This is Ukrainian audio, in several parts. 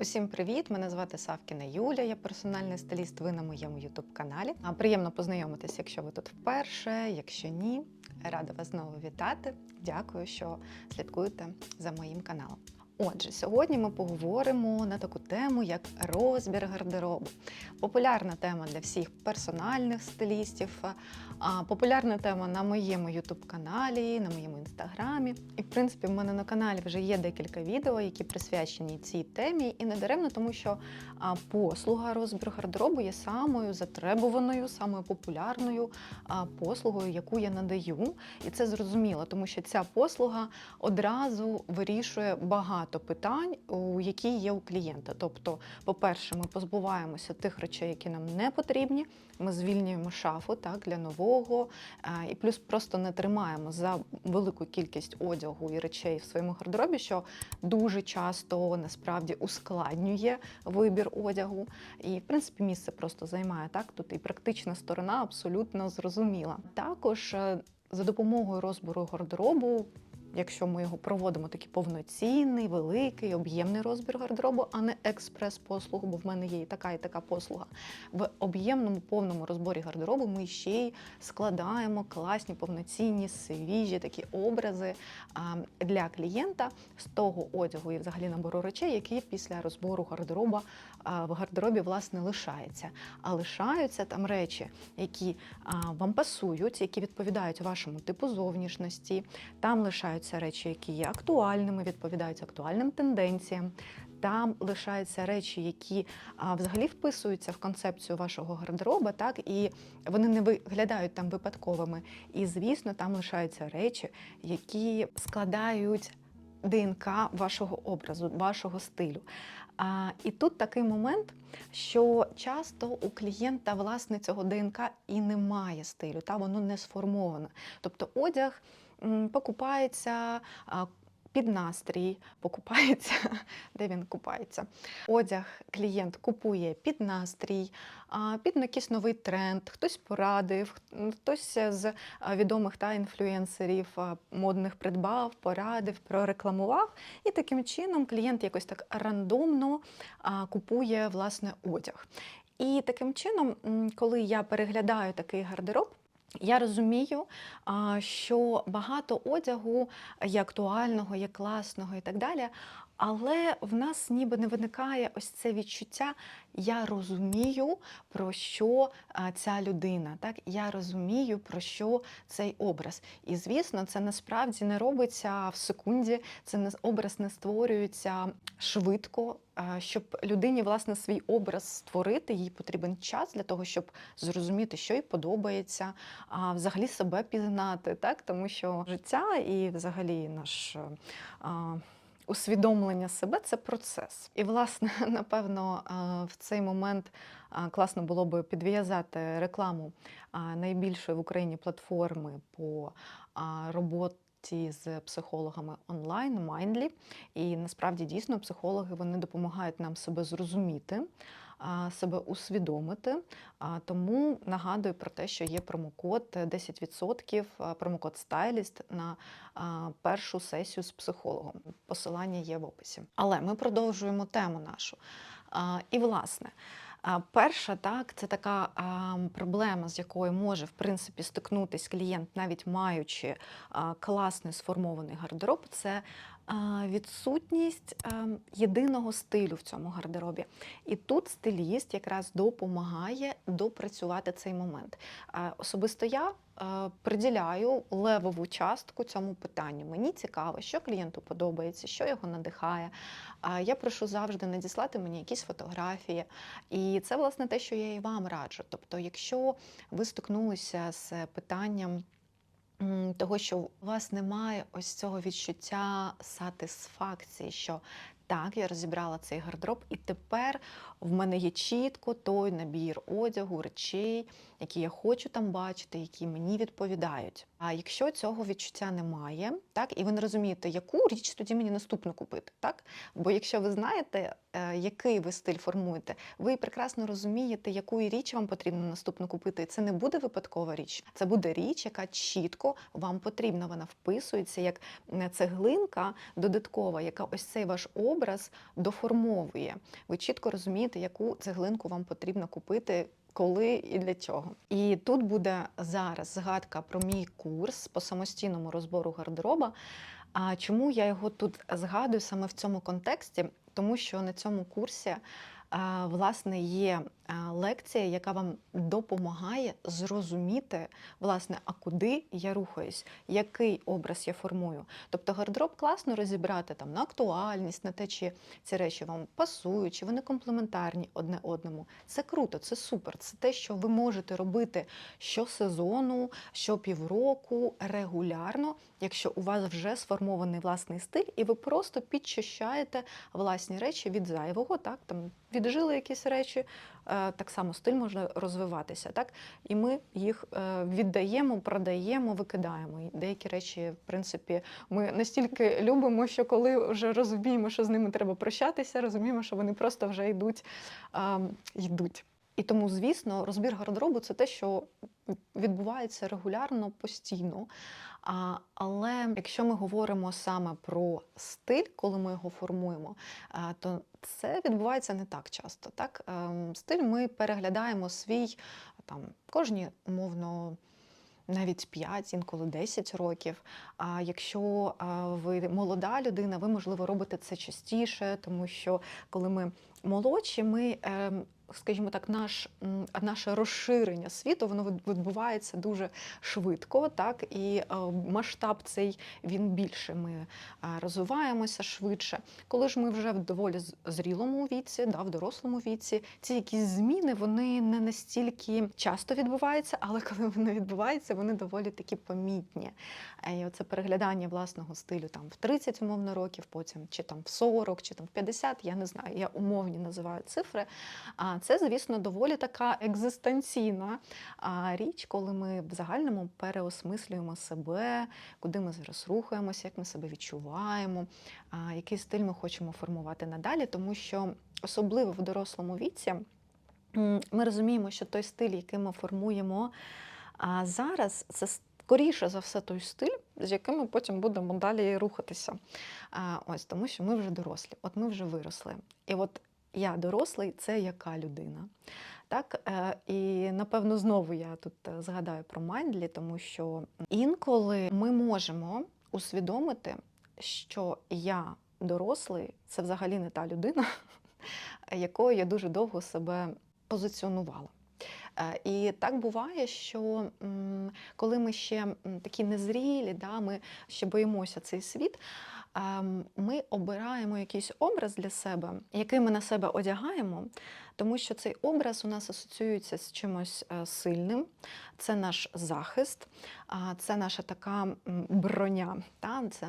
Усім привіт! Мене звати Савкіна Юля, я персональний стиліст. Ви на моєму ютуб каналі. А приємно познайомитися, якщо ви тут вперше. Якщо ні, рада вас знову вітати. Дякую, що слідкуєте за моїм каналом. Отже, сьогодні ми поговоримо на таку тему, як розбір гардеробу. Популярна тема для всіх персональних стилістів, популярна тема на моєму ютуб-каналі, на моєму інстаграмі. І, в принципі, в мене на каналі вже є декілька відео, які присвячені цій темі, і не даремно, тому що послуга розбір гардеробу є самою затребуваною, самою популярною послугою, яку я надаю. І це зрозуміло, тому що ця послуга одразу вирішує багато питань, у які є у клієнта. Тобто, по-перше, ми позбуваємося тих речей, які нам не потрібні. Ми звільнюємо шафу так для нового, а, і плюс просто не тримаємо за велику кількість одягу і речей в своєму гардеробі, що дуже часто насправді ускладнює вибір одягу. І, в принципі, місце просто займає так. Тут і практична сторона абсолютно зрозуміла. Також е, за допомогою розбору гардеробу. Якщо ми його проводимо такий повноцінний, великий, об'ємний розбір гардеробу, а не експрес-послугу, бо в мене є і така, і така послуга. В об'ємному повному розборі гардеробу ми ще й складаємо класні, повноцінні, свіжі такі образи для клієнта з того одягу і взагалі набору речей, які після розбору гардероба в гардеробі власне лишається. А лишаються там речі, які вам пасують, які відповідають вашому типу зовнішності. Там лишаються речі, які є актуальними, відповідають актуальним тенденціям. Там лишаються речі, які а, взагалі вписуються в концепцію вашого гардероба, так і вони не виглядають там випадковими. І звісно, там лишаються речі, які складають ДНК вашого образу, вашого стилю. А, і тут такий момент, що часто у клієнта власне цього ДНК і немає стилю, та воно не сформовано. Тобто одяг покупається. Під настрій покупається, де він купається. Одяг клієнт купує під настрій, під якийсь новий тренд, хтось порадив, хтось з відомих та інфлюенсерів модних придбав, порадив, прорекламував. І таким чином клієнт якось так рандомно купує власне одяг. І таким чином, коли я переглядаю такий гардероб, я розумію, що багато одягу є актуального, є класного і так далі. Але в нас ніби не виникає ось це відчуття. Я розумію, про що ця людина. Так? Я розумію, про що цей образ. І звісно, це насправді не робиться в секунді, це не образ не створюється швидко. Щоб людині власне свій образ створити, їй потрібен час для того, щоб зрозуміти, що їй подобається, а взагалі себе пізнати, так тому що життя і взагалі наш. а, Усвідомлення себе це процес. І, власне, напевно, в цей момент класно було би підв'язати рекламу найбільшої в Україні платформи по роботі з психологами онлайн Mindly. І насправді дійсно психологи вони допомагають нам себе зрозуміти, себе усвідомити. Тому нагадую про те, що є промокод 10%, промокод Stylist на першу сесію з психологом. Посилання є в описі. Але ми продовжуємо тему нашу. І власне. Перша так, це така проблема, з якою може в принципі стикнутись клієнт, навіть маючи класний сформований гардероб, це відсутність єдиного стилю в цьому гардеробі. І тут стиліст якраз допомагає допрацювати цей момент. Особисто я приділяю левову частку цьому питанню. Мені цікаво, що клієнту подобається, що його надихає. Я прошу завжди надіслати мені якісь фотографії. І це, власне, те, що я і вам раджу. Тобто, якщо ви стикнулися з питанням. Того, що у вас немає ось цього відчуття сатисфакції, що так, я розібрала цей гардероб, і тепер в мене є чітко той набір одягу, речей, які я хочу там бачити, які мені відповідають. А якщо цього відчуття немає, так і ви не розумієте, яку річ тоді мені наступну купити, так? Бо якщо ви знаєте, е, який ви стиль формуєте, ви прекрасно розумієте, яку річ вам потрібно наступно купити. І це не буде випадкова річ, це буде річ, яка чітко вам потрібна. Вона вписується як е, цеглинка додаткова, яка ось цей ваш образ доформовує. Ви чітко розумієте, яку цеглинку вам потрібно купити. Коли і для чого. І тут буде зараз згадка про мій курс по самостійному розбору гардероба. А чому я його тут згадую саме в цьому контексті? Тому що на цьому курсі власне є лекція, яка вам допомагає зрозуміти, власне, а куди я рухаюсь, який образ я формую. Тобто гардероб класно розібрати там на актуальність, на те, чи ці речі вам пасують, чи вони комплементарні одне одному. Це круто, це супер. Це те, що ви можете робити щосезону, щопівроку, регулярно, якщо у вас вже сформований власний стиль, і ви просто підчищаєте власні речі від зайвого, так там віджили якісь речі, е, так само стиль може розвиватися, так і ми їх е, віддаємо, продаємо, викидаємо. І деякі речі, в принципі, ми настільки любимо, що коли вже розуміємо, що з ними треба прощатися, розуміємо, що вони просто вже йдуть, йдуть. І тому, звісно, розбір гардеробу це те, що відбувається регулярно, постійно. А, але якщо ми говоримо саме про стиль, коли ми його формуємо, а, то це відбувається не так часто. Так? Ем, Стиль ми переглядаємо свій там кожні умовно. Навіть 5, інколи 10 років. А якщо ви молода людина, ви можливо робите це частіше, тому що коли ми молодші, ми, ем, скажімо так, наш, наше розширення світу воно відбувається дуже швидко, так і е, масштаб цей він більше. Ми е, розвиваємося швидше. Коли ж ми вже в доволі зрілому віці, да, в дорослому віці, ці якісь зміни вони не настільки часто відбуваються, але коли вони відбуваються, вони доволі такі помітні. Е, І оце переглядання власного стилю там в 30 умовно років, потім чи там в 40, чи там в 50, я не знаю, я умовні називаю цифри. Це, звісно, доволі така екзистенційна річ, коли ми в загальному переосмислюємо себе, куди ми зараз рухаємося, як ми себе відчуваємо, який стиль ми хочемо формувати надалі, тому що особливо в дорослому віці ми розуміємо, що той стиль, який ми формуємо зараз, це скоріше за все той стиль, з яким ми потім будемо далі рухатися. Ось тому, що ми вже дорослі, от ми вже виросли. І от я дорослий це яка людина. Так, е, і напевно знову я тут е, згадаю про Майндлі, тому що інколи ми можемо усвідомити, що я дорослий це взагалі не та людина, якою я дуже довго себе позиціонувала. Е, І так буває, що коли ми ще такі незрілі, да, ми ще боїмося цей світ, ми обираємо якийсь образ для себе, який ми на себе одягаємо, тому що цей образ у нас асоціюється з чимось е, сильним, це наш захист, це наша така броня, це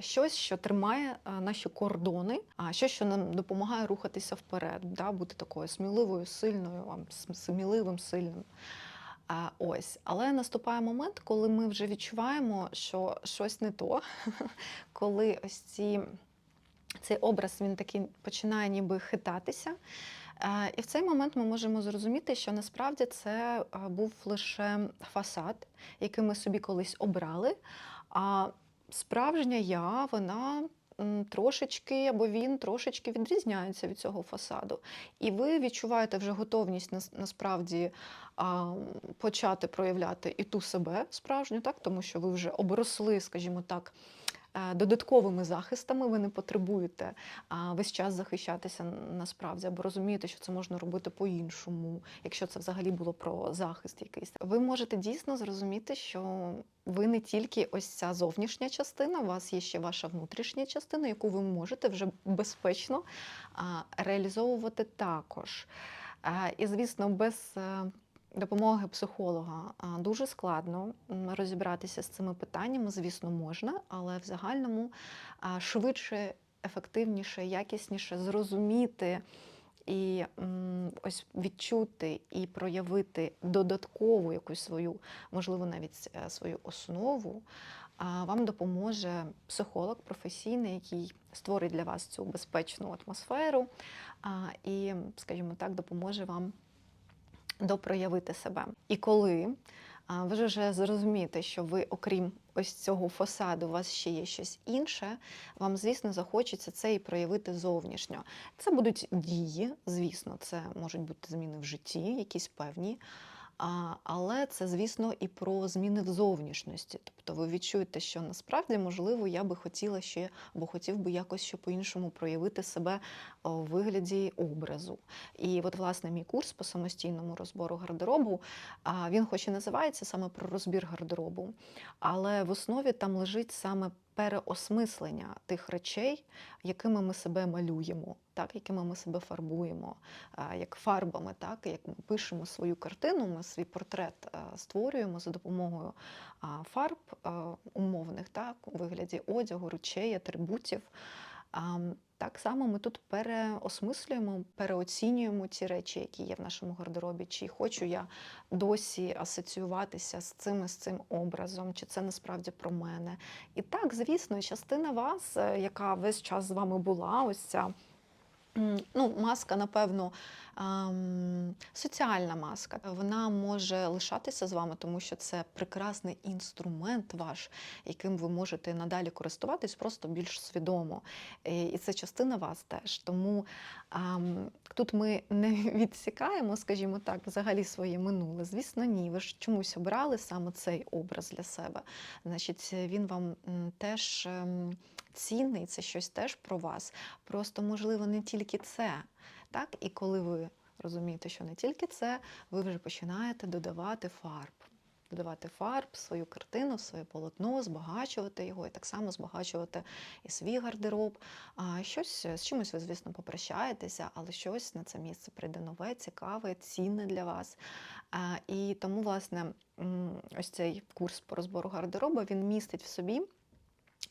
щось, що тримає е, наші кордони, а щось, що нам допомагає рухатися вперед, бути такою сміливою, сильною, сміливим, сильним. А, ось, але наступає момент, коли ми вже відчуваємо, що щось не то, коли ось ці, цей образ він такий починає ніби хитатися. І в цей момент ми можемо зрозуміти, що насправді це був лише фасад, який ми собі колись обрали. А справжня я, вона трошечки або він трошечки відрізняється від цього фасаду. І ви відчуваєте вже готовність насправді почати проявляти і ту себе справжню, так? тому що ви вже обросли, скажімо так. Е, Додатковими захистами ви не потребуєте весь час захищатися насправді, або розумієте, що це можна робити по-іншому, якщо це взагалі було про захист якийсь. Ви можете дійсно зрозуміти, що ви не тільки ось ця зовнішня частина, у вас є ще ваша внутрішня частина, яку ви можете вже безпечно реалізовувати також. І, звісно, без е, допомоги психолога дуже складно розібратися з цими питаннями. Звісно, можна, але в загальному швидше, ефективніше, якісніше зрозуміти. І ось відчути і проявити додаткову якусь свою, можливо, навіть е, свою основу, вам допоможе психолог професійний, який створить для вас цю безпечну атмосферу і, скажімо так, допоможе вам допроявити себе. І коли ви вже зрозумієте, що ви, окрім ось цього фасаду, у вас ще є щось інше, вам, звісно, захочеться це і проявити зовнішньо. Це будуть дії, звісно, це можуть бути зміни в житті, якісь певні. А, але це, звісно, і про зміни в зовнішності. Тобто ви відчуєте, що насправді, можливо, я би хотіла ще або хотів би якось ще по-іншому проявити себе у вигляді образу. І от, власне, мій курс по самостійному розбору гардеробу, він хоч і називається саме про розбір гардеробу, але в основі там лежить саме переосмислення тих речей, якими ми себе малюємо, так, якими ми себе фарбуємо, як фарбами, так, як ми пишемо свою картину, ми свій портрет створюємо за допомогою фарб умовних, так, у вигляді одягу, речей, атрибутів. Так само ми тут переосмислюємо, переоцінюємо ті речі, які є в нашому гардеробі. Чи хочу я досі асоціюватися з цим і з цим образом, чи це насправді про мене. І так, звісно, частина вас, е, яка весь час з вами була, ось ця. Ну, маска, напевно, соціальна маска. Вона може лишатися з вами, тому що це прекрасний інструмент ваш, яким ви можете надалі користуватись просто більш свідомо. І це частина вас теж. Тому тут ми не відсікаємо, скажімо так, взагалі своє минуле. Звісно, ні. Ви ж чомусь обрали саме цей образ для себе. Значить, він вам теж. ем, Цінний, це щось теж про вас. Просто, можливо, не тільки це. Так? І коли ви розумієте, що не тільки це, ви вже починаєте додавати фарб. Додавати фарб, свою картину, своє полотно, збагачувати його і так само збагачувати і свій гардероб. А щось з чимось ви, звісно, попрощаєтеся, але щось на це місце прийде нове, цікаве, цінне для вас. А, І тому, власне, ось цей курс по розбору гардеробу він містить в собі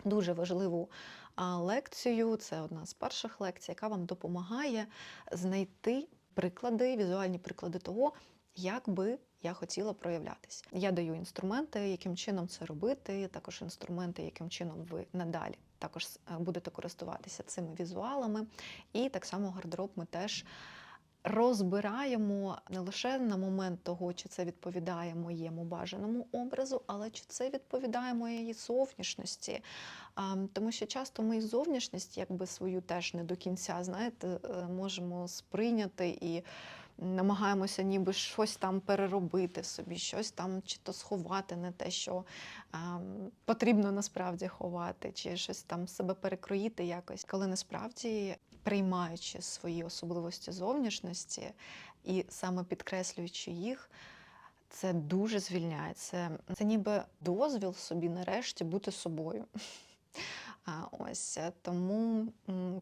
дуже важливу лекцію. Це одна з перших лекцій, яка вам допомагає знайти приклади, візуальні приклади того, як би я хотіла проявлятися. Я даю інструменти, яким чином це робити, також інструменти, яким чином ви надалі також е, будете користуватися цими візуалами. І так само гардероб ми теж розбираємо не лише на момент того, чи це відповідає моєму бажаному образу, але чи це відповідає моєї зовнішності. Тому що часто ми зовнішність, якби свою теж не до кінця, знаєте, е, можемо сприйняти і намагаємося ніби щось там переробити собі, щось там чи то сховати, не те, що а, потрібно насправді ховати, чи щось там себе перекроїти якось, коли насправді приймаючи свої особливості зовнішності і саме підкреслюючи їх. Це дуже звільняє. Це, це ніби дозвіл собі нарешті бути собою. Ось е, тому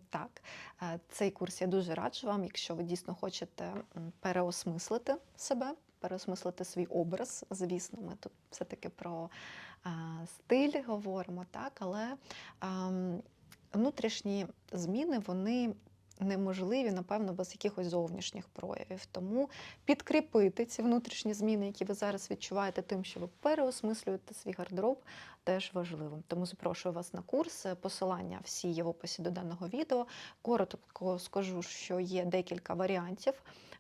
так, е, цей курс я дуже раджу вам, якщо ви дійсно хочете переосмислити себе, переосмислити свій образ. Звісно, ми тут все-таки про стиль говоримо, так, але внутрішні зміни вони неможливі, напевно, без якихось зовнішніх проявів. Тому підкріпити ці внутрішні зміни, які ви зараз відчуваєте, тим, що ви переосмислюєте свій гардероб, теж важливим. Тому запрошую вас на курс. Посилання всі є в описі до даного відео. Коротко скажу, що є декілька варіантів.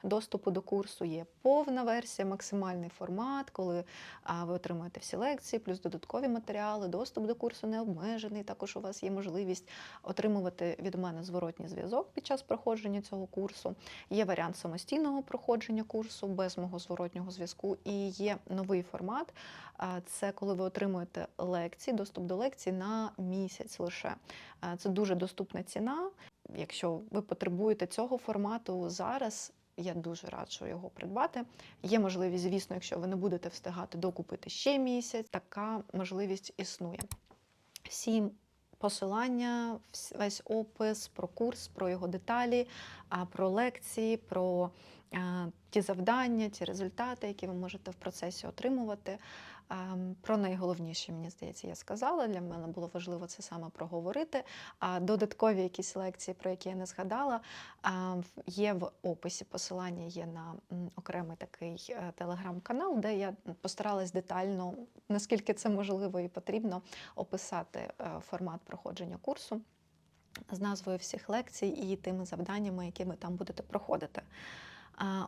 Доступу до курсу є повна версія, максимальний формат, коли ви отримуєте всі лекції, плюс додаткові матеріали. Доступ до курсу не обмежений. Також у вас є можливість отримувати від мене зворотній зв'язок під час проходження цього курсу. Є варіант самостійного проходження курсу без мого зворотнього зв'язку. І є новий формат. Це коли ви отримуєте лекції, доступ до лекцій на місяць лише. Це дуже доступна ціна. Якщо ви потребуєте цього формату зараз, я дуже раджу його придбати. Є можливість, звісно, якщо ви не будете встигати докупити ще місяць, така можливість існує. Всі посилання, весь опис про курс, про його деталі, про лекції, про ті завдання, ті результати, які ви можете в процесі отримувати. Про найголовніше, мені здається, я сказала. Для мене було важливо це саме проговорити. А додаткові якісь лекції, про які я не згадала, є в описі. Посилання є на окремий такий е, телеграм-канал, де я постаралась детально, наскільки це можливо і потрібно, описати е, формат проходження курсу з назвою всіх лекцій і тими завданнями, які ви там будете проходити.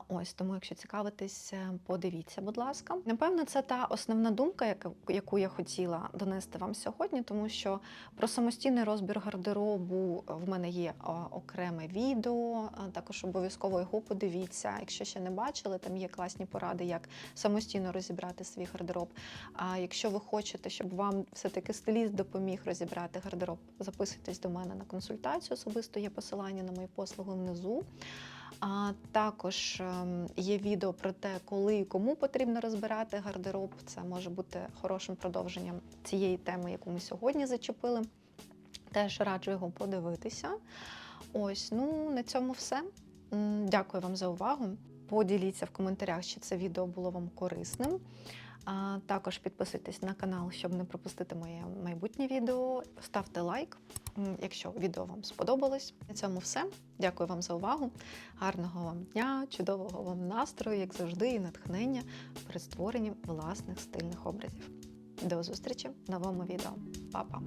Ось тому, якщо цікавитесь, е, подивіться, будь ласка. Напевно, це та основна думка, яку я хотіла донести вам сьогодні, тому що про самостійний розбір гардеробу в мене є окреме відео. Також обов'язково його подивіться. Якщо ще не бачили, там є класні поради, як самостійно розібрати свій гардероб. А якщо ви хочете, щоб вам все-таки стиліст допоміг розібрати гардероб, записуйтесь до мене на консультацію. Особисто є посилання на мої послуги внизу. А також ем, є відео про те, коли і кому потрібно розбирати гардероб. Це може бути хорошим продовженням цієї теми, яку ми сьогодні зачепили. Теж раджу його подивитися. Ось, ну на цьому все. Дякую вам за увагу. Поділіться в коментарях, чи це відео було вам корисним. А також підписуйтесь на канал, щоб не пропустити моє майбутнє відео. Ставте лайк, якщо відео вам сподобалось. На цьому все. Дякую вам за увагу. Гарного вам дня, чудового вам настрою, як завжди, і натхнення при створенні власних стильних образів. До зустрічі в новому відео. Па-па!